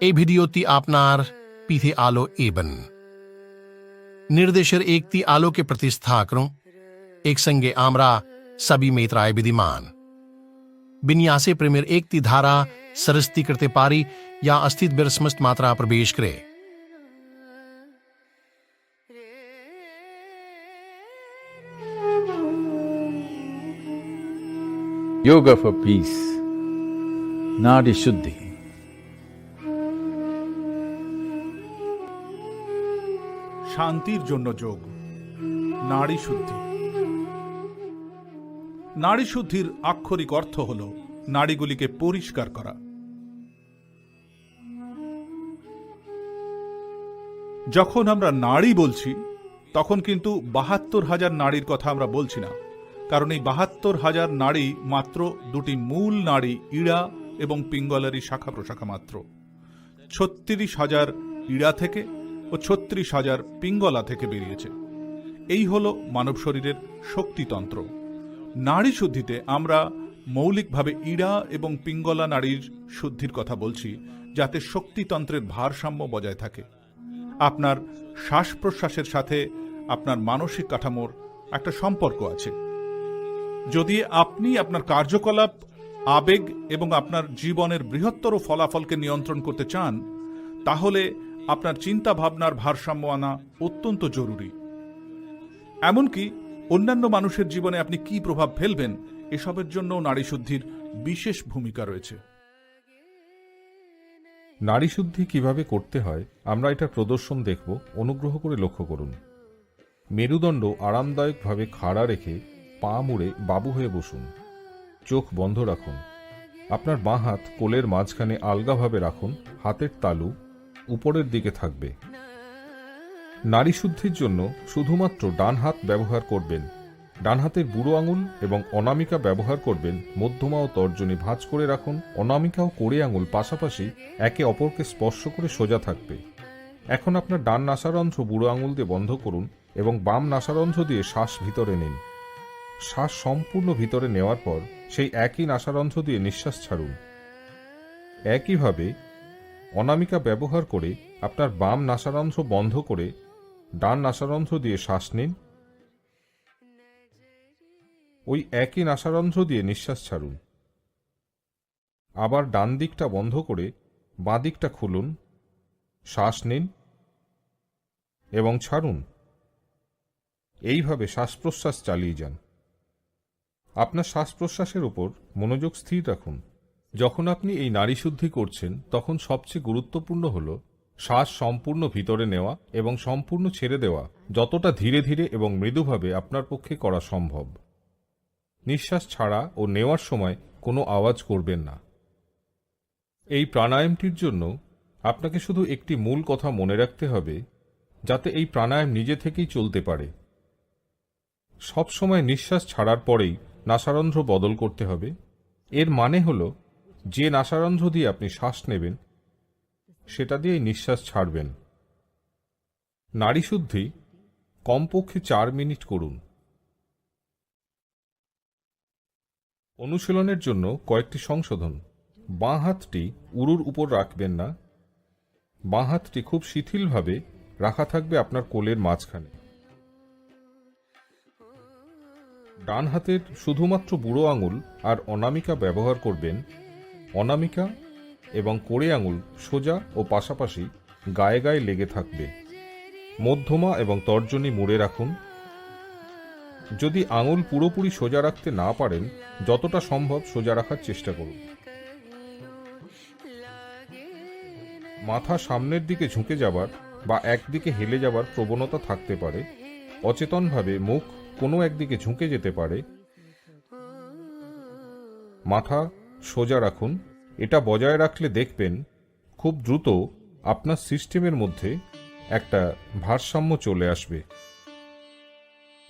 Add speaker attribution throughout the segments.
Speaker 1: এই ভিডিওটি আপনার পিঠে আলো এবন निर्देशर एकती आलो के प्रतिष्ठा करूं एक संगे आमरा सभी मेत्राय विधिमान विन्यासे प्रेमेर एकती धारा सरस्ती करते पारी या अस्थित बिर समस्त मात्रा प्रवेश करे
Speaker 2: Yoga for Peace, Nadi Shuddhi.
Speaker 3: শান্তির জন্য যোগ। নারী শুদ্ধি। নারী শুদ্ধির আক্ষরিক অর্থ হল নারীগুলিকে পরিষ্কার করা। যখন আমরা নারী বলছি তখন কিন্তু বাহাত্তর হাজার নারীর কথা আমরা বলছি না। কারণ এই বাহাত্তর হাজার নারী মাত্র দুটি মূল নারী ইড়া এবং পিঙ্গলারি শাখা প্রশাখা মাত্র। ছত্রিশ হাজার ইড়া থেকে ও ছত্রিশ হাজার পিঙ্গলা থেকে বেরিয়েছে। এই হল মানব শরীরের শক্তিতন্ত্র। নারী শুদ্ধিতে আমরা মৌলিকভাবে ইড়া এবং পিঙ্গলা নারীর শুদ্ধির কথা বলছি, যাতে শক্তিতন্ত্রের ভারসাম্য বজায় থাকে। আপনার শ্বাস প্রশ্বাসের সাথে আপনার মানসিক কাঠামোর একটা সম্পর্ক আছে। যদি আপনি আপনার কার্যকলাপ, আবেগ এবং আপনার জীবনের বৃহত্তর ফলাফলকে নিয়ন্ত্রণ করতে চান, তাহলে আপনার চিন্তা ভাবনার ভারসাম্য আনা অত্যন্ত জরুরি। এমনকি অন্যান্য মানুষের জীবনে আপনি কি প্রভাব ফেলবেন, এসবের জন্য নারী শুদ্ধির বিশেষ ভূমিকা রয়েছে।
Speaker 4: নারী শুদ্ধি কীভাবে করতে হয়, আমরা এটার প্রদর্শন দেখব। অনুগ্রহ করে লক্ষ্য করুন। মেরুদণ্ড আরামদায়কভাবে খাড়া রেখে পা মুড়ে বাবু হয়ে বসুন। চোখ বন্ধ রাখুন। আপনার বাঁ হাত কোলের মাঝখানে আলগাভাবে রাখুন, হাতের তালু উপরের দিকে থাকবে। নারী শুদ্ধির জন্য শুধুমাত্র ডান হাত ব্যবহার করবেন। ডান হাতের বুড়ো আঙুল এবং অনামিকা ব্যবহার করবেন, মধ্যমা ও তর্জনী ভাঁজ করে রাখুন, অনামিকা ও কোড়ে আঙুল পাশাপাশি একে অপরকে স্পর্শ করে সোজা থাকবে। এখন আপনার ডান নাসারন্ধ্র বুড়ো আঙুল দিয়ে বন্ধ করুন এবং বাম নাসারন্ধ্র দিয়ে শ্বাস ভিতরে নিন। শ্বাস সম্পূর্ণ ভিতরে নেওয়ার পর সেই একই নাসারন্ধ্র দিয়ে নিঃশ্বাস ছাড়ুন। একইভাবে অনামিকা ব্যবহার করে আপনার বাম নাসারন্ধ্র বন্ধ করে ডান নাসারন্ধ্র দিয়ে শ্বাস নিন। ওই একই নাসারন্ধ্র দিয়ে নিঃশ্বাস ছাড়ুন। আবার ডান দিকটা বন্ধ করে বাঁ দিকটা খুলুন। শ্বাস নিন এবং ছাড়ুন। এইভাবে শ্বাস প্রশ্বাস চালিয়ে যান। আপনার শ্বাস প্রশ্বাসের উপর মনোযোগ স্থির রাখুন। যখন আপনি এই নারী শুদ্ধি করছেন, তখন সবচেয়ে গুরুত্বপূর্ণ হল শ্বাস সম্পূর্ণ ভিতরে নেওয়া এবং সম্পূর্ণ ছেড়ে দেওয়া যতটা ধীরে ধীরে এবং মৃদুভাবে আপনার পক্ষে করা সম্ভব। নিঃশ্বাস ছাড়া ও নেওয়ার সময় কোনো আওয়াজ করবেন না। এই প্রাণায়ামটির জন্য আপনাকে শুধু একটি মূল কথা মনে রাখতে হবে, যাতে এই প্রাণায়াম নিজে থেকেই চলতে পারে। সবসময় নিঃশ্বাস ছাড়ার পরেই নাসারন্ধ্র বদল করতে হবে। এর মানে হল, যে নাসারন্ধ্র দিয়ে আপনি শ্বাস নেবেন, সেটা দিয়েই নিঃশ্বাস ছাড়বেন। নারী শুদ্ধি কমপক্ষে চার মিনিট করুন। অনুশীলনের জন্য কয়েকটি সংশোধন। বাঁ হাতটি উরুর উপর রাখবেন না। বাঁ হাতটি খুব শিথিলভাবে রাখা থাকবে আপনার কোলের মাঝখানে। ডান হাতের শুধুমাত্র বুড়ো আঙুল আর অনামিকা ব্যবহার করবেন অনামিকা এবং কোড়ে আঙুল সোজা ও পাশাপাশি গায়ে গায়ে লেগে থাকবে। মধ্যমা এবং তর্জনী মুড়ে রাখুন। যদি আঙুল পুরোপুরি সোজা রাখতে না পারেন, যতটা সম্ভব সোজা রাখার চেষ্টা করুন। মাথা সামনের দিকে ঝুঁকে যাবার বা একদিকে হেলে যাবার প্রবণতা থাকতে পারে। অচেতনভাবে মুখ কোনো একদিকে ঝুঁকে যেতে পারে। মাথা সোজা রাখুন। এটা বজায় রাখলে দেখবেন খুব দ্রুত আপনার সিস্টেমের মধ্যে একটা ভারসাম্য চলে আসবে।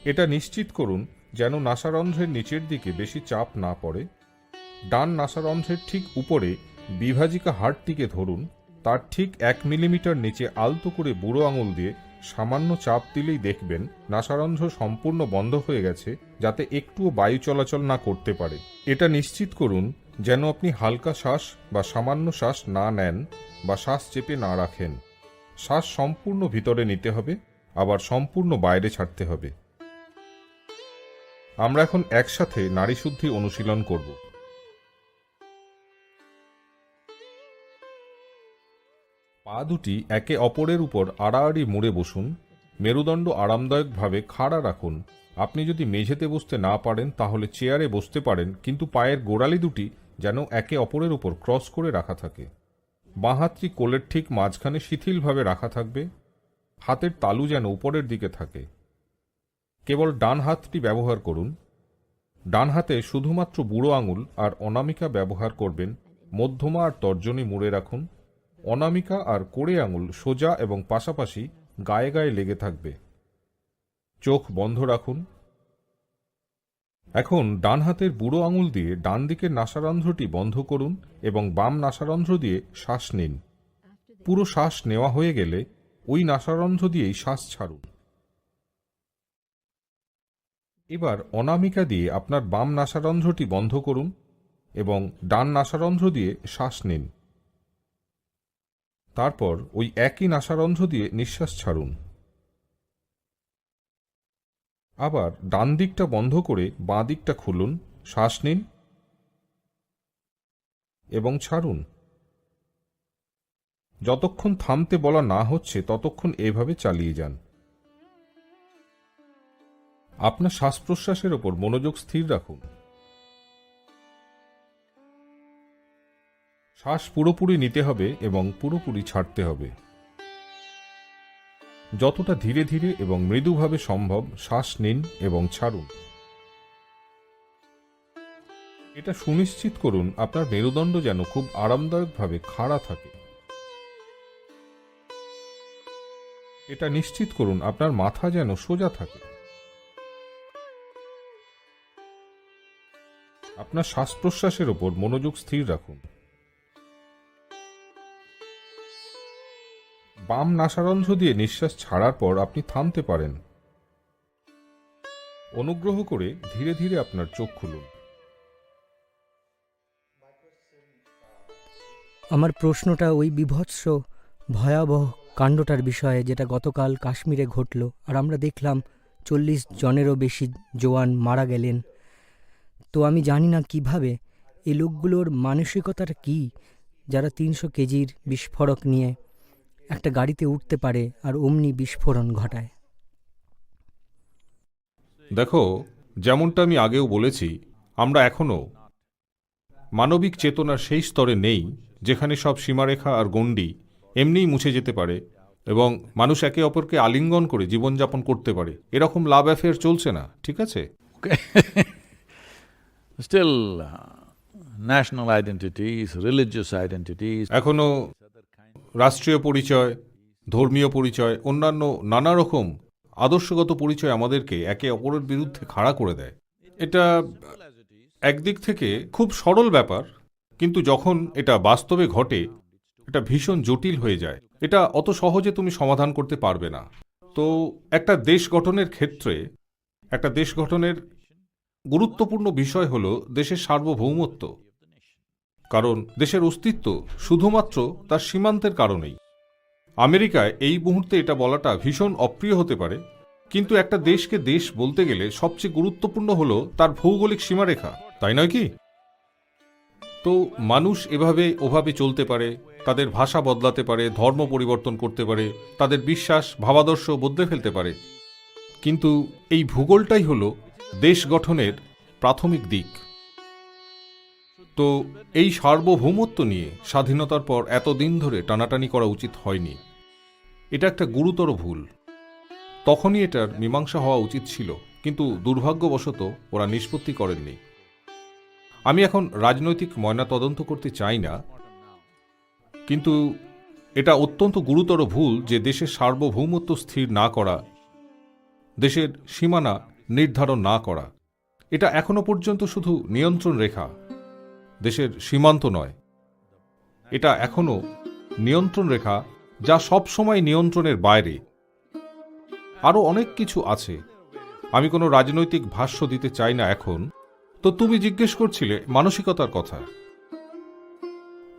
Speaker 4: এটা নিশ্চিত করুন যেন নাসারন্ধ্রের নিচের দিকে বেশি চাপ না পড়ে। ডান নাসারন্ধ্রের ঠিক উপরে বিভাজিকা হাড়টিকে ধরুন। তার ঠিক এক মিলিমিটার নিচে আলতো করে বুড়ো আঙুল দিয়ে সামান্য চাপ দিলেই দেখবেন নাসারন্ধ্র সম্পূর্ণ বন্ধ হয়ে গেছে যাতে একটুও বায়ু চলাচল না করতে পারে। এটা নিশ্চিত করুন, যেন আপনি হালকা শ্বাস বা সামান্য শ্বাস না নেন বা শ্বাস চেপে না রাখেন। শ্বাস সম্পূর্ণ ভিতরে নিতে হবে, আবার সম্পূর্ণ বাইরে ছাড়তে হবে। আমরা এখন একসাথে নারী শুদ্ধি অনুশীলন করব। পা দুটি একে অপরের উপর আড়াআড়ি মুড়ে বসুন, মেরুদণ্ড আরামদায়কভাবে খাড়া রাখুন। আপনি যদি মেঝেতে বসতে না পারেন, তাহলে চেয়ারে বসতে পারেন, কিন্তু পায়ের গোড়ালি দুটি যেন একে অপরের উপর ক্রস করে রাখা থাকে। বাঁ হাতটি কোলের ঠিক মাঝখানে শিথিলভাবে রাখা থাকবে, হাতের তালু যেন উপরের দিকে থাকে। কেবল ডান হাতটি ব্যবহার করুন। ডান হাতে শুধুমাত্র বুড়ো আঙুল আর অনামিকা ব্যবহার করবেন, মধ্যমা আর তর্জনী মুড়ে রাখুন। অনামিকা আর কোড়ে আঙুল সোজা এবং পাশাপাশি গায়ে গায়ে লেগে থাকবে। চোখ বন্ধ রাখুন। এখন ডান হাতের বুড়ো আঙুল দিয়ে ডান দিকের নাসারন্ধ্রটি বন্ধ করুন এবং বাম নাসারন্ধ্র দিয়ে শ্বাস নিন। পুরো শ্বাস নেওয়া হয়ে গেলে ওই নাসারন্ধ্র দিয়েই শ্বাস ছাড়ুন। এবার অনামিকা দিয়ে আপনার বাম নাসারন্ধ্রটি বন্ধ করুন এবং ডান নাসারন্ধ্র দিয়ে শ্বাস নিন। তারপর ওই একই নাসারন্ধ্র দিয়ে নিঃশ্বাস ছাড়ুন। আবার ডান দিকটা বন্ধ করে বাঁ দিকটা খুলুন, শ্বাস নিন এবং ছাড়ুন। যতক্ষণ থামতে বলা না হচ্ছে, ততক্ষণ এভাবে চালিয়ে যান। আপনার শ্বাস প্রশ্বাসের ওপর মনোযোগ স্থির রাখুন। শ্বাস পুরোপুরি নিতে হবে এবং পুরোপুরি ছাড়তে হবে। যতটা ধীরে ধীরে এবং মৃদুভাবে সম্ভব শ্বাস নিন এবং ছাড়ুন। এটা সুনিশ্চিত করুন আপনার মেরুদণ্ড যেন খুব আরামদায়কভাবে খাড়া থাকে। এটা নিশ্চিত করুন আপনার মাথা যেন সোজা থাকে। আপনার শ্বাস প্রশ্বাসের ওপর মনোযোগ স্থির রাখুন। বাম নাসারন্ধ্র দিয়ে নিঃশ্বাস ছাড়ার পর আপনি থামতে পারেন। অনুগ্রহ করে ধীরে ধীরে আপনার চোখ খুলুন।
Speaker 5: আমার প্রশ্নটা ওই বিভৎস, ভয়াবহ কাণ্ডটার বিষয়ে যেটা গতকাল কাশ্মীরে ঘটল। আর আমরা দেখলাম চল্লিশ জনেরও বেশি জোয়ান মারা গেলেন। তো আমি জানি না কীভাবে এই লোকগুলোর মানসিকতাটা কি, যারা তিনশো কেজির বিস্ফোরক নিয়ে একটা গাড়িতে উঠতে পারে আর অমনি বিস্ফোরণ ঘটায়।
Speaker 4: দেখো যেমনটা আমি আগেও বলেছি আমরা এখনও মানবিক চেতনার সেই স্তরে নেই যেখানে সব সীমারেখা আর গণ্ডি এমনিই মুছে যেতে পারে এবং মানুষ একে অপরকে আলিঙ্গন করে জীবনযাপন করতে পারে। এরকম লাভ অ্যাফেয়ার চলছে না ঠিক আছে?
Speaker 2: Still, uh, national identities, religious identities,
Speaker 4: এখনও রাষ্ট্রীয় পরিচয়, ধর্মীয় পরিচয়, অন্যান্য নানা রকম আদর্শগত পরিচয় আমাদেরকে একে অপরের বিরুদ্ধে খাড়া করে দেয়। এটা একদিক থেকে খুব সরল ব্যাপার, কিন্তু যখন এটা বাস্তবে ঘটে, এটা ভীষণ জটিল হয়ে যায়। এটা অত সহজে তুমি সমাধান করতে পারবে না। তো একটা দেশ গঠনের ক্ষেত্রে, একটা দেশ গঠনের গুরুত্বপূর্ণ বিষয় হল দেশের সার্বভৌমত্ব। কারণ দেশের অস্তিত্ব শুধুমাত্র তার সীমান্তের কারণেই। আমেরিকায় এই মুহূর্তে এটা বলাটা ভীষণ অপ্রিয় হতে পারে, কিন্তু একটা দেশকে দেশ বলতে গেলে সবচেয়ে গুরুত্বপূর্ণ হলো তার ভৌগোলিক সীমারেখা, তাই নয় কি? তো মানুষ এভাবে ওভাবে চলতে পারে, তাদের ভাষা বদলাতে পারে, ধর্ম পরিবর্তন করতে পারে, তাদের বিশ্বাস, ভাবাদর্শ বদলে ফেলতে পারে। কিন্তু এই ভূগোলটাই হলো দেশ গঠনের প্রাথমিক দিক। তো এই সার্বভৌমত্ব নিয়ে স্বাধীনতার পর এতদিন ধরে টানাটানি করা উচিত হয়নি। এটা একটা গুরুতর ভুল। তখনই এটার মীমাংসা হওয়া উচিত ছিল, কিন্তু দুর্ভাগ্যবশত ওরা নিষ্পত্তি করেননি। আমি এখন রাজনৈতিক ময়নাতদন্ত করতে চাই না, কিন্তু এটা অত্যন্ত গুরুতর ভুল যে দেশের সার্বভৌমত্ব স্থির না করা, দেশের সীমানা নির্ধারণ না করা। এটা এখনও পর্যন্ত শুধু নিয়ন্ত্রণ রেখা দেশের সীমান্ত নয়। এটা এখনও নিয়ন্ত্রণ রেখা যা সব সময় নিয়ন্ত্রণের বাইরে। আরও অনেক কিছু আছে। আমি কোনো রাজনৈতিক ভাষ্য দিতে চাই না এখন। তো তুমি জিজ্ঞেস করছিলে মানসিকতার কথা।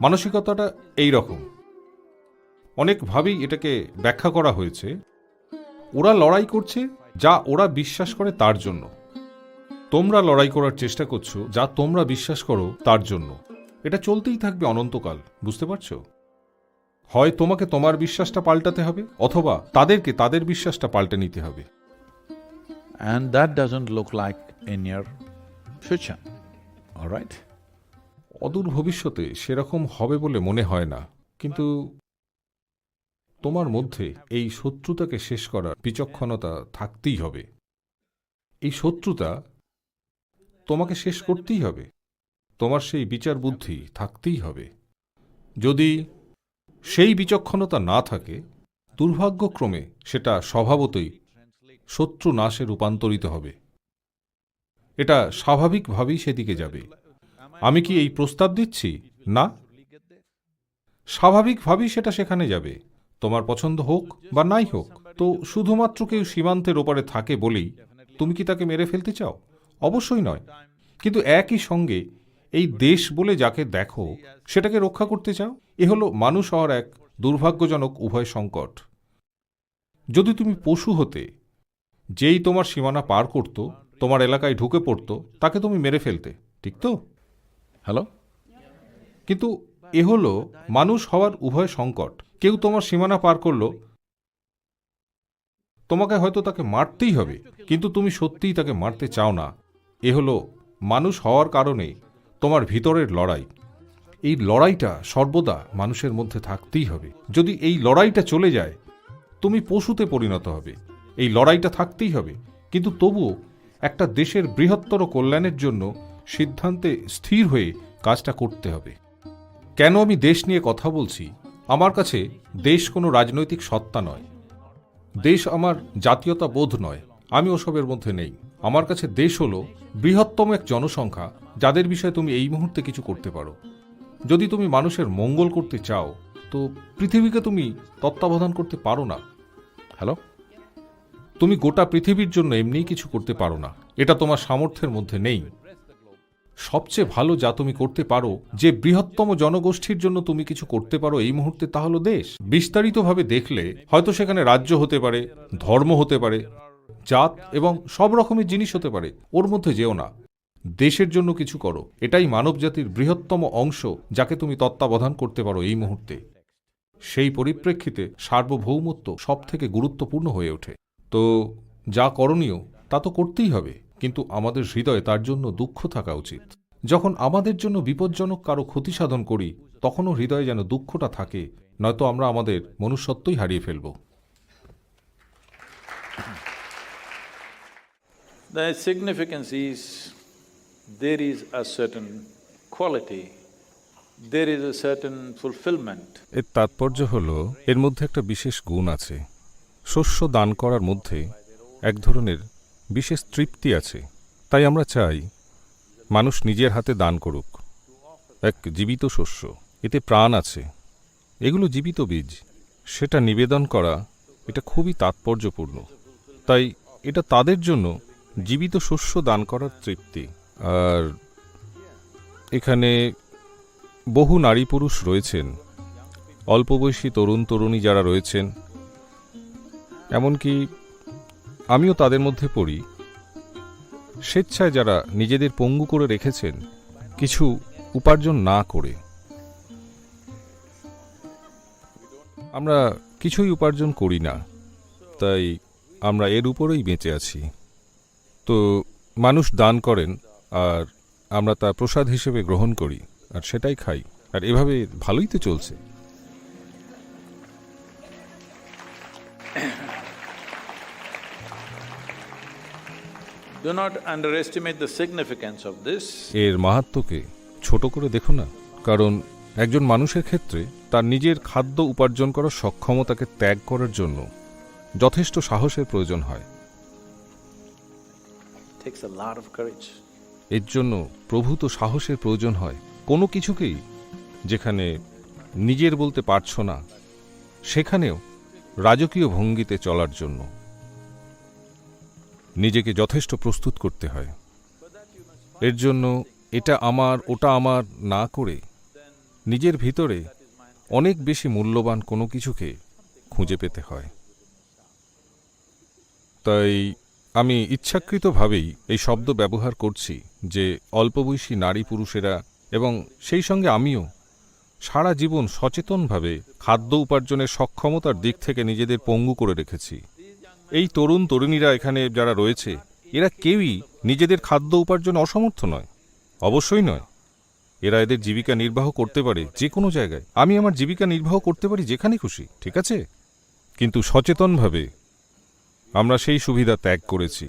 Speaker 4: মানসিকতাটা এই রকম। অনেকভাবেই এটাকে ব্যাখ্যা করা হয়েছে। ওরা লড়াই করছে যা ওরা বিশ্বাস করে তার জন্য। তোমরা লড়াই করার চেষ্টা করছ যা তোমরা বিশ্বাস করো তার জন্য। এটা চলতেই থাকবে অনন্তকাল বুঝতে পারছ? হয় তোমাকে তোমার বিশ্বাসটা পাল্টাতে হবে অথবা তাদেরকে তাদের বিশ্বাসটা পাল্টে নিতে হবে।
Speaker 2: That doesn't look like in your future, all right?
Speaker 4: অদূর ভবিষ্যতে সেরকম হবে বলে মনে হয় না কিন্তু তোমার মধ্যে এই শত্রুতাকে শেষ করার বিচক্ষণতা থাকতেই হবে। এই শত্রুতা তোমাকে শেষ করতেই হবে। তোমার সেই বিচার বুদ্ধি থাকতেই হবে। যদি সেই বিচক্ষণতা না থাকে, দুর্ভাগ্যক্রমে সেটা স্বভাবতই শত্রু নাশে রূপান্তরিত হবে। এটা স্বাভাবিকভাবেই সেদিকে যাবে। আমি কি এই প্রস্তাব দিচ্ছি? না। স্বাভাবিকভাবেই সেটা সেখানে যাবে। তোমার পছন্দ হোক বা নাই হোক, তো শুধুমাত্র কেউ সীমান্তের ওপারে থাকে বলেই তুমি কি তাকে মেরে ফেলতে চাও? অবশ্যই নয়। কিন্তু একই সঙ্গে এই দেশ বলে যাকে দেখো, সেটাকে রক্ষা করতে চাও? এ হলো মানুষ হওয়ার এক দুর্ভাগ্যজনক উভয় সংকট। যদি তুমি পশু হতে, যেই তোমার সীমানা পার করত, তোমার এলাকায় ঢুকে পড়ত, তাকে তুমি মেরে ফেলতে, ঠিক তো?
Speaker 2: হ্যালো
Speaker 4: কিন্তু এ হলো মানুষ হওয়ার উভয় সংকট। কেউ তোমার সীমানা পার করল, তোমাকে হয়তো তাকে মারতেই হবে, কিন্তু তুমি সত্যিই তাকে মারতে চাও না। এ হলো, মানুষ হওয়ার কারণে তোমার ভিতরের লড়াই। এই লড়াইটা সর্বদা মানুষের মধ্যে থাকতেই হবে। যদি এই লড়াইটা চলে যায়, তুমি পশুতে পরিণত হবে। এই লড়াইটা থাকতেই হবে। কিন্তু তবুও একটা দেশের বৃহত্তর কল্যাণের জন্য সিদ্ধান্তে স্থির হয়ে কাজটা করতে হবে। কেন আমি দেশ নিয়ে কথা বলছি? আমার কাছে দেশ কোনো রাজনৈতিক সত্তা নয়। দেশ আমার জাতীয়তা বোধ নয়। আমি ওসবের মধ্যে নেই। আমার কাছে দেশ হলো বৃহত্তম এক জনসংখ্যা, যাদের বিষয়ে তুমি এই মুহূর্তে কিছু করতে পারো। যদি তুমি মানুষের মঙ্গল করতে চাও, তো পৃথিবীকে তুমি তত্ত্বাবধান করতে পারো না।
Speaker 2: হ্যালো
Speaker 4: তুমি গোটা পৃথিবীর জন্য এমনিই কিছু করতে পারো না। এটা তোমার সামর্থ্যের মধ্যে নেই। সবচেয়ে ভালো যা তুমি করতে পারো, যে বৃহত্তম জনগোষ্ঠীর জন্য তুমি কিছু করতে পারো এই মুহূর্তে তা হলো দেশ। বিস্তারিতভাবে দেখলে হয়তো সেখানে রাজ্য হতে পারে, ধর্ম হতে পারে জাত এবং সব রকমের জিনিস হতে পারে, ওর মধ্যে যেও না। দেশের জন্য কিছু করো, এটাই মানবজাতির বৃহত্তম অংশ যাকে তুমি তত্ত্বাবধান করতে পারো এই মুহূর্তে। সেই পরিপ্রেক্ষিতে সার্বভৌমত্ব সব থেকে গুরুত্বপূর্ণ হয়ে ওঠে। তো, যা করণীয়, তা তো করতেই হবে, কিন্তু আমাদের হৃদয়ে তার জন্য দুঃখ থাকা উচিত। যখন আমাদের জন্য বিপজ্জনক কারও ক্ষতি সাধন করি, তখনও হৃদয়ে যেন দুঃখটা থাকে, নয়তো আমরা আমাদের মনুষ্যত্বই হারিয়ে ফেলব।
Speaker 2: The significance is there is a certain quality.
Speaker 4: এর তাৎপর্য হল, এর মধ্যে একটা বিশেষ গুণ আছে। শস্য দান করার মধ্যে এক ধরনের বিশেষ তৃপ্তি আছে। তাই আমরা চাই, মানুষ নিজের হাতে দান করুক। এক জীবিত শস্য, এতে প্রাণ আছে। এগুলো জীবিত বীজ, সেটা নিবেদন করা, এটা খুবই তাৎপর্যপূর্ণ। তাই এটা তাদের জন্য জীবিত শস্য দান করার তৃপ্তি। আর এখানে বহু নারী পুরুষ রয়েছেন। অল্প বয়সী তরুণ তরুণী যারা রয়েছেন। এমনকি আমিও তাদের মধ্যে পড়ি। স্বেচ্ছায় যারা নিজেদের পঙ্গু করে রেখেছেন, কিছু উপার্জন না করে। আমরা কিছুই উপার্জন করি না, তাই আমরা এর উপরেই বেঁচে আছি। তো মানুষ দান করেন আর আমরা তা প্রসাদ হিসেবে গ্রহণ করি আর সেটাই খাই। আর এভাবে ভালোই তো চলছে।
Speaker 2: Do not underestimate the significance of this.
Speaker 4: এর মাহাত্ম্যকে ছোট করে দেখো না কারণ একজন মানুষের ক্ষেত্রে তার নিজের খাদ্য উপার্জন করার সক্ষমতাকে ত্যাগ করার জন্য যথেষ্ট সাহসের প্রয়োজন হয়। এর জন্য প্রভূত সাহসের প্রয়োজন হয়। কোনো কিছুকেই যেখানে নিজের বলতে পারছ না, সেখানেও রাজকীয় ভঙ্গিতে চলার জন্য নিজেকে যথেষ্ট প্রস্তুত করতে হয়। এর জন্য এটা আমার, ওটা আমার না করে নিজের ভিতরে অনেক বেশি মূল্যবান কোনো কিছুকে খুঁজে পেতে হয়। তাই আমি ইচ্ছাকৃতভাবেই এই শব্দ ব্যবহার করছি যে অল্পবয়সী নারী পুরুষেরা এবং সেই সঙ্গে আমিও সারা জীবন সচেতনভাবে খাদ্য উপার্জনের সক্ষমতার দিক থেকে নিজেদের পঙ্গু করে রেখেছি। এই তরুণ তরুণীরা এখানে যারা রয়েছে, এরা কেউই নিজেদের খাদ্য উপার্জন অসমর্থ নয়। অবশ্যই নয়। এরা এদের জীবিকা নির্বাহ করতে পারে যে কোনো জায়গায়। আমি আমার জীবিকা নির্বাহ করতে পারি যেখানে খুশি, ঠিক আছে? কিন্তু সচেতনভাবে আমরা সেই সুবিধা ত্যাগ করেছি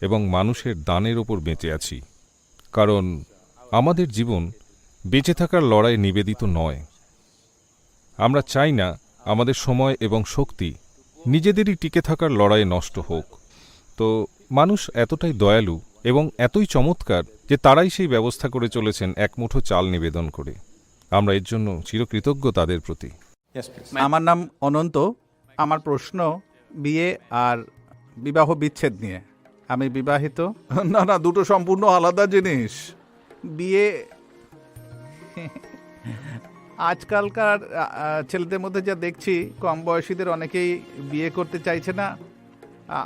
Speaker 4: এবং মানুষের দানের ওপর বেঁচে আছি। কারণ আমাদের জীবন বেঁচে থাকার লড়াই নিবেদিত নয়। আমরা চাই না আমাদের সময় এবং শক্তি নিজেদেরই টিকে থাকার লড়াইয়ে নষ্ট হোক। তো মানুষ এতটাই দয়ালু এবং এতই চমৎকার যে তারাই সেই ব্যবস্থা করে চলেছেন এক মুঠো চাল নিবেদন করে। আমরা এর জন্য চিরকৃতজ্ঞ তাদের প্রতি।
Speaker 6: আমার নাম অনন্ত। আমার প্রশ্ন বিয়ে আর বিবাহ বিচ্ছেদ নিয়ে। আমি বিবাহিত।
Speaker 3: না না দুটো সম্পূর্ণ আলাদা জিনিস।
Speaker 6: বিয়ে আজকালকার ছেলেদের মধ্যে যা দেখছি কম বয়সীদের অনেকেই বিয়ে করতে চাইছে না।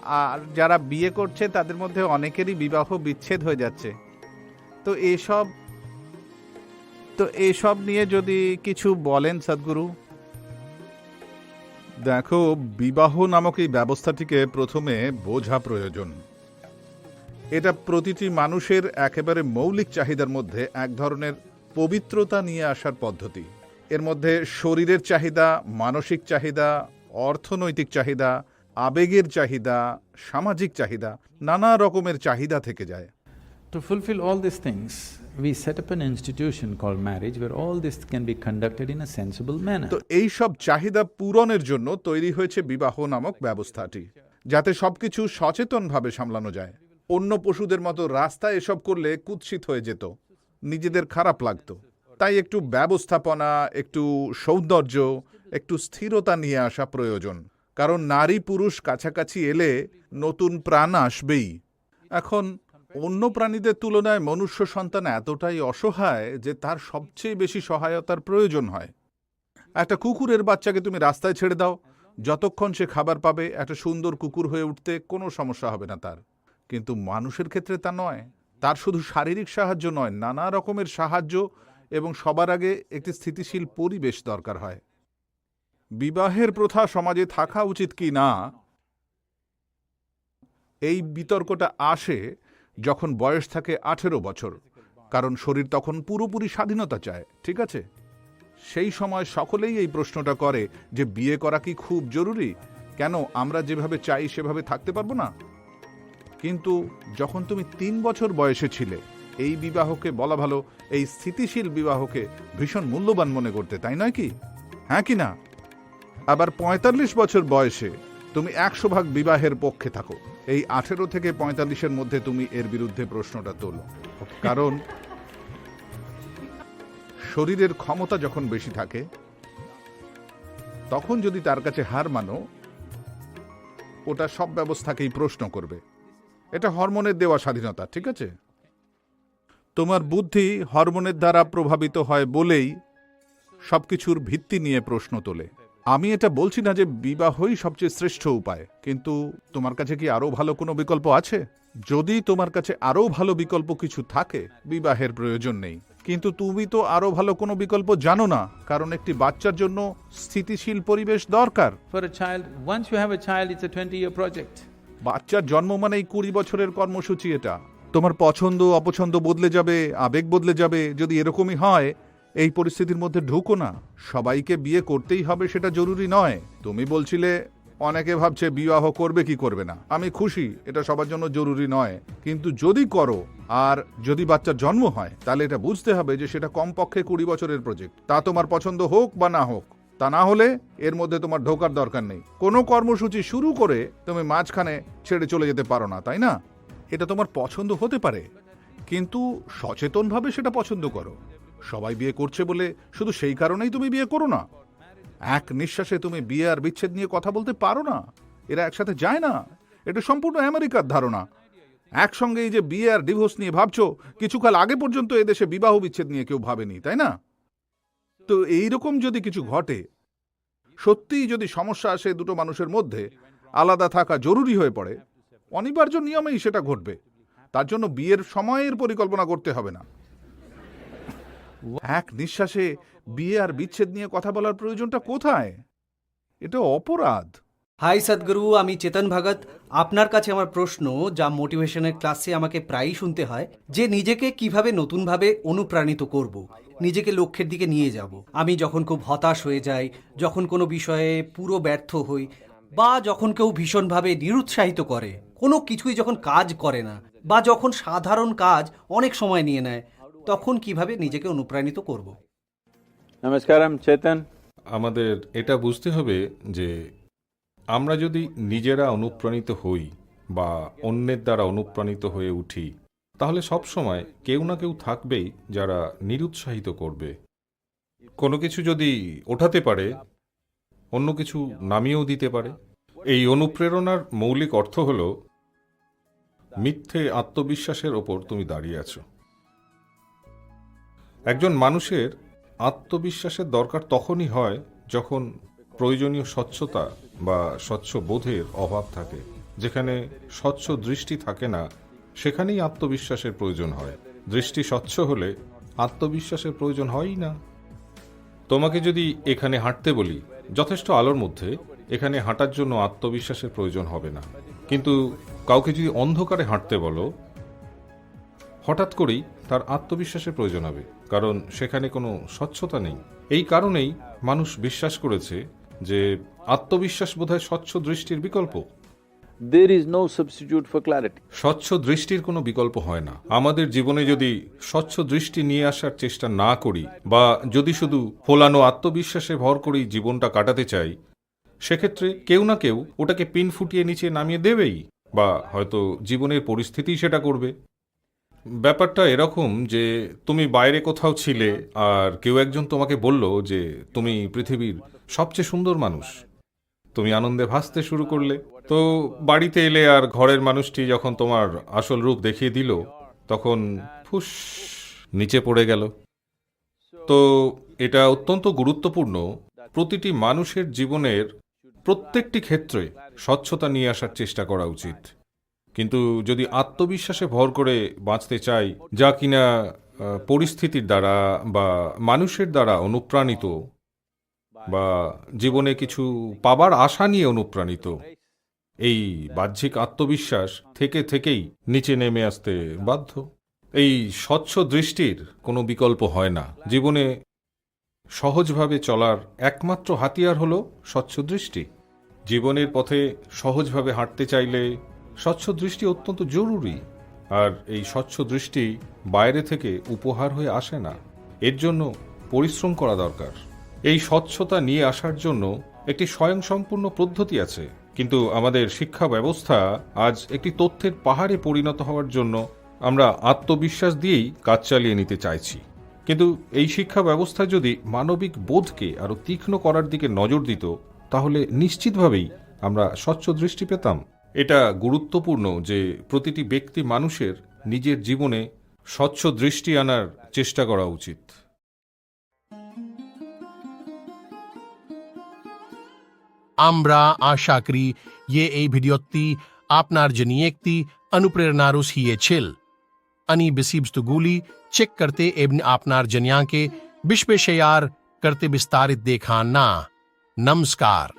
Speaker 6: আর যারা বিয়ে করছে তাদের মধ্যে অনেকেরই বিবাহ বিচ্ছেদ হয়ে যাচ্ছে। তো এসব তো এসব নিয়ে যদি কিছু বলেন সদ্গুরু।
Speaker 3: দেখো, বিবাহ নামক এই ব্যবস্থাটিকে প্রথমে বোঝা প্রয়োজন। এটা প্রতিটি মানুষের একেবারে মৌলিক চাহিদার মধ্যে এক ধরনের পবিত্রতা নিয়ে আসার পদ্ধতি। এর মধ্যে শরীরের চাহিদা, মানসিক চাহিদা, অর্থনৈতিক চাহিদা, আবেগের চাহিদা, সামাজিক চাহিদা, নানা রকমের চাহিদা থেকে যায়।
Speaker 2: To fulfill all these things, we set up an institution called marriage where all this can be conducted in a sensible manner.
Speaker 3: তো এই সব চাহিদা পূরণের জন্য তৈরি হয়েছে বিবাহ নামক ব্যবস্থাটি যাতে সবকিছু সচেতনভাবে সামলানো যায়। অন্য পশুদের মতো রাস্তায় এসব করলে কুৎসিত হয়ে যেত নিজেদের খারাপ লাগতো। তাই একটু ব্যবস্থাপনা একটু সৌন্দর্য একটু স্থিরতা নিয়ে আসা প্রয়োজন কারণ নারী পুরুষ কাছাকাছি এলে নতুন প্রাণ আসবেই। এখন অন্য প্রাণীদের তুলনায় মনুষ্য সন্তান এতটাই অসহায় যে তার সবচেয়ে বেশি সহায়তার প্রয়োজন হয়। একটা কুকুরের বাচ্চাকে তুমি রাস্তায় ছেড়ে দাও। যতক্ষণ সে খাবার পাবে, একটা সুন্দর কুকুর হয়ে উঠতে কোনো সমস্যা হবে না তার। কিন্তু মানুষের ক্ষেত্রে তা নয়। তার শুধু শারীরিক সাহায্য নয়, নানা রকমের সাহায্য এবং সবার আগে একটি স্থিতিশীল পরিবেশ দরকার হয়। বিবাহের প্রথা সমাজে থাকা উচিত কি না? এই বিতর্কটা আসে যখন বয়স থাকে আঠেরো বছর, কারণ শরীর তখন পুরোপুরি স্বাধীনতা চায়, ঠিক আছে? সেই সময় সকলেই এই প্রশ্নটা করে যে বিয়ে করা কি খুব জরুরি? কেন আমরা যেভাবে চাই সেভাবে থাকতে পারব না? কিন্তু যখন তুমি তিন বছর বয়সে ছিলে, এই বিবাহকে বলা ভালো, এই স্থিতিশীল বিবাহকে ভীষণ মূল্যবান মনে করতে, তাই নয় কি? হ্যাঁ কি না? আবার পঁয়তাল্লিশ বছর বয়সে তুমি একশো ভাগ বিবাহের পক্ষে থাকো। এই আঠেরো থেকে পঁয়তাল্লিশের মধ্যে তুমি এর বিরুদ্ধে প্রশ্নটা তোলো। কারণ শরীরের ক্ষমতা যখন বেশি থাকে তখন যদি তার কাছে হার মানো ওটা সব ব্যবস্থাকেই প্রশ্ন করবে। এটা হরমোনের দেওয়া স্বাধীনতা ঠিক আছে? তোমার বুদ্ধি হরমোনের দ্বারা প্রভাবিত হয় বলেই সবকিছুর ভিত্তি নিয়ে প্রশ্ন তোলে। আমি এটা বলছি না যে বিবাহই সবচেয়ে শ্রেষ্ঠ উপায় কিন্তু তোমার কাছে কি আরও ভালো কোনো বিকল্প আছে? যদি তোমার কাছে আরও ভালো বিকল্প কিছু থাকে বিবাহের প্রয়োজন নেই। কিন্তু তুমি তো আরও ভালো কোনো বিকল্প জানো না কারণ একটি বাচ্চার জন্য স্থিতিশীল পরিবেশ দরকার। বাচ্চার জন্ম মানেই কুড়ি বছরের কর্মসূচি এটা। তোমার পছন্দ অপছন্দ বদলে যাবে আবেগ বদলে যাবে যদি এরকমই হয় এই পরিস্থিতির মধ্যে ঢুকো না। সবাইকে বিয়ে করতেই হবে সেটা জরুরি নয়। তুমি বলছিলে, অনেকে ভাবছে বিবাহ করবে কি করবে না। আমি খুশি, এটা সবার জন্য জরুরি নয়। কিন্তু যদি করো, আর যদি বাচ্চার জন্ম হয়, তাহলে এটা বুঝতে হবে যে সেটা কমপক্ষে কুড়ি বছরের প্রজেক্ট তা তোমার পছন্দ হোক বা না হোক। তা না হলে এর মধ্যে তোমার ঢোকার দরকার নেই। কোনো কর্মসূচি শুরু করে তুমি মাঝখানে ছেড়ে চলে যেতে পারো না, তাই না? এটা তোমার পছন্দ হতে পারে। কিন্তু সচেতনভাবে সেটা পছন্দ করো। সবাই বিয়ে করছে বলে শুধু সেই কারণেই তুমি বিয়ে করো না। এক নিঃশ্বাসে তুমি বিয়ে আর বিচ্ছেদ নিয়ে কথা বলতে পারো না। এরা একসাথে যায় না। এটা সম্পূর্ণ আমেরিকার ধারণা।
Speaker 6: একসঙ্গে এই যে বিয়ে আর ডিভোর্স নিয়ে ভাবছ, কিছুকাল আগে পর্যন্ত এদেশে বিবাহ বিচ্ছেদ নিয়ে কেউ ভাবেনি, তাই না? তো এইরকম যদি কিছু ঘটে, সত্যিই যদি সমস্যা আসে দুটো মানুষের মধ্যে, আলাদা থাকা জরুরি হয়ে পড়ে। অনিবার্য নিয়মেই সেটা ঘটবে। তার জন্য বিয়ের সময়ের পরিকল্পনা করতে হবে না। এক নিঃশ্বাসে বিয়ে আর বিচ্ছেদ নিয়ে কথা বলার প্রয়োজনটা কোথায়? এটা অপরাধ।
Speaker 7: হাই সদ্গুরু, আমি চেতন ভগত। আপনার কাছে আমার প্রশ্ন, যা মোটিভেশনের ক্লাসে আমাকে প্রায়ই শুনতে হয়, যে নিজেকে কীভাবে নতুনভাবে অনুপ্রাণিত করব। নিজেকে লক্ষ্যের দিকে নিয়ে যাব। আমি যখন খুব হতাশ হয়ে যাই, যখন কোনো বিষয়ে পুরো ব্যর্থ হই, বা যখন কেউ ভীষণভাবে নিরুৎসাহিত করে, কোনো কিছুই যখন কাজ করে না, বা যখন সাধারণ কাজ অনেক সময় নিয়ে নেয় তখন কীভাবে নিজেকে অনুপ্রাণিত করব।
Speaker 2: Namaskaram, Chetan.
Speaker 4: আমাদের এটা বুঝতে হবে যে আমরা যদি নিজেরা অনুপ্রাণিত হই বা অন্যের দ্বারা অনুপ্রাণিত হয়ে উঠি তাহলে সব সময় কেউ না কেউ থাকবেই যারা নিরুৎসাহিত করবে কোনো কিছু যদি ওঠাতে পারে অন্য কিছু নামিয়েও দিতে পারে এই অনুপ্রেরণার মৌলিক অর্থ হল মিথ্যে আত্মবিশ্বাসের ওপর তুমি দাঁড়িয়ে আছো একজন মানুষের আত্মবিশ্বাসের দরকার তখনই হয় যখন প্রয়োজনীয় স্বচ্ছতা বা স্বচ্ছ বোধের অভাব থাকে। যেখানে স্বচ্ছ দৃষ্টি থাকে না, সেখানেই আত্মবিশ্বাসের প্রয়োজন হয়। দৃষ্টি স্বচ্ছ হলে আত্মবিশ্বাসের প্রয়োজন হয়ই না। তোমাকে যদি এখানে হাঁটতে বলি, যথেষ্ট আলোর মধ্যে এখানে হাঁটার জন্য আত্মবিশ্বাসের প্রয়োজন হবে না। কিন্তু কাউকে যদি অন্ধকারে হাঁটতে বলো, হঠাৎ করেই তার আত্মবিশ্বাসের প্রয়োজন হবে কারণ সেখানে কোনো স্বচ্ছতা নেই। এই কারণেই মানুষ বিশ্বাস করেছে যে আত্মবিশ্বাস বোধহয় স্বচ্ছ দৃষ্টির বিকল্প।
Speaker 2: There is no substitute for clarity.
Speaker 4: স্বচ্ছ দৃষ্টির কোনো বিকল্প হয় না। আমাদের জীবনে যদি স্বচ্ছ দৃষ্টি নিয়ে আসার চেষ্টা না করি বা যদি শুধু ফোলানো আত্মবিশ্বাসে ভর করেই জীবনটা কাটাতে চাই সেক্ষেত্রে কেউ না কেউ ওটাকে পিন ফুটিয়ে নিচে নামিয়ে দেবেই বা হয়তো জীবনের পরিস্থিতি সেটা করবে। ব্যাপারটা এরকম যে তুমি বাইরে কোথাও ছিলে আর কেউ একজন তোমাকে বলল যে তুমি পৃথিবীর সবচেয়ে সুন্দর মানুষ। তুমি আনন্দে ভাসতে শুরু করলে। তো বাড়িতে এলে আর ঘরের মানুষটি যখন তোমার আসল রূপ দেখিয়ে দিল, তখন ফুস, নিচে পড়ে গেল। তো এটা অত্যন্ত গুরুত্বপূর্ণ। প্রতিটি মানুষের জীবনের প্রত্যেকটি ক্ষেত্রে স্বচ্ছতা নিয়ে আসার চেষ্টা করা উচিত। কিন্তু যদি আত্মবিশ্বাসে ভর করে বাঁচতে চাই, যা কিনা পরিস্থিতির দ্বারা বা মানুষের দ্বারা অনুপ্রাণিত বা জীবনে কিছু পাবার আশা নিয়ে অনুপ্রাণিত, এই বাহ্যিক আত্মবিশ্বাস থেকে থেকেই নিচে নেমে আসতে বাধ্য। এই স্বচ্ছ দৃষ্টির কোনো বিকল্প হয় না। জীবনে সহজভাবে চলার একমাত্র হাতিয়ার হলো স্বচ্ছ দৃষ্টি। জীবনের পথে সহজভাবে হাঁটতে চাইলে স্বচ্ছ দৃষ্টি অত্যন্ত জরুরি। আর এই স্বচ্ছ দৃষ্টি বাইরে থেকে উপহার হয়ে আসে না। এর জন্য পরিশ্রম করা দরকার। এই স্বচ্ছতা নিয়ে আসার জন্য একটি স্বয়ংসম্পূর্ণ পদ্ধতি আছে। কিন্তু আমাদের শিক্ষা ব্যবস্থা আজ একটি তথ্যের পাহাড়ে পরিণত হওয়ার জন্য আমরা আত্মবিশ্বাস দিয়েই কাজ চালিয়ে নিতে চাইছি। কিন্তু এই শিক্ষা ব্যবস্থা যদি মানবিক বোধকে আরও তীক্ষ্ণ করার দিকে নজর দিত, তাহলে নিশ্চিতভাবেই আমরা স্বচ্ছ দৃষ্টি পেতাম। এটা গুরুত্বপূর্ণ যে প্রতিটি ব্যক্তি মানুষের নিজের জীবনে স্বচ্ছ দৃষ্টি আনার চেষ্টা করা উচিত
Speaker 1: আমরা আশা করি ইয়ে এই ভিডিওটি আপনার জন্য একটি অনুপ্রেরণারুস হিয়েছিল अनि बिसिब्स गुली चेक करते एवं आपनार जनिया के विश्व शेयार करते विस्तारित देखा ना नमस्कार